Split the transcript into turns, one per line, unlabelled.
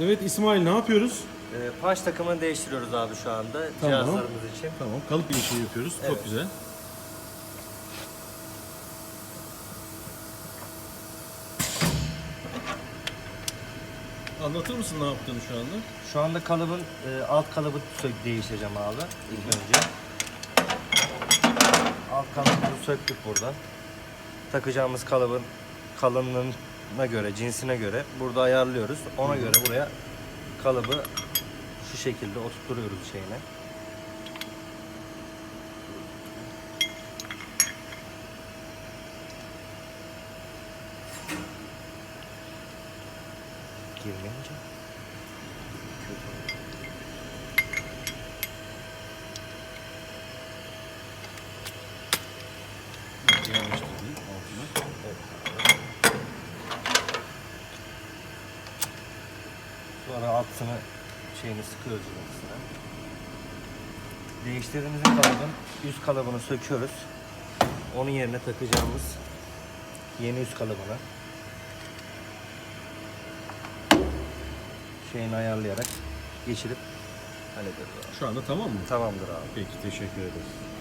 Evet İsmail ne yapıyoruz?
Ee, Punch takımını değiştiriyoruz abi şu anda
Tamam.
cihazlarımız için.
Tamam kalıp değişimi yapıyoruz. Çok
Evet.
güzel. Anlatır mısın ne yaptığını şu anda?
Şu anda kalıbın e, alt kalıbı sök değiştireceğim abi ilk önce. Alt kalıbımızı söktük buradan. Takacağımız kalıbın kalınlığına göre, cinsine göre burada ayarlıyoruz. Ona göre buraya kalıbı şu şekilde oturtuyoruz şeyine. Girmeyince.
Yerleştirdim altına.
Sonra altını şeyini sıkıyoruz yine Değiştirdiğimiz kalıbın üst kalıbını söküyoruz. Onun yerine takacağımız yeni üst kalıbını şeyini ayarlayarak geçirip abi.
Şu anda tamam mı?
Tamamdır abi.
Peki teşekkür ederiz.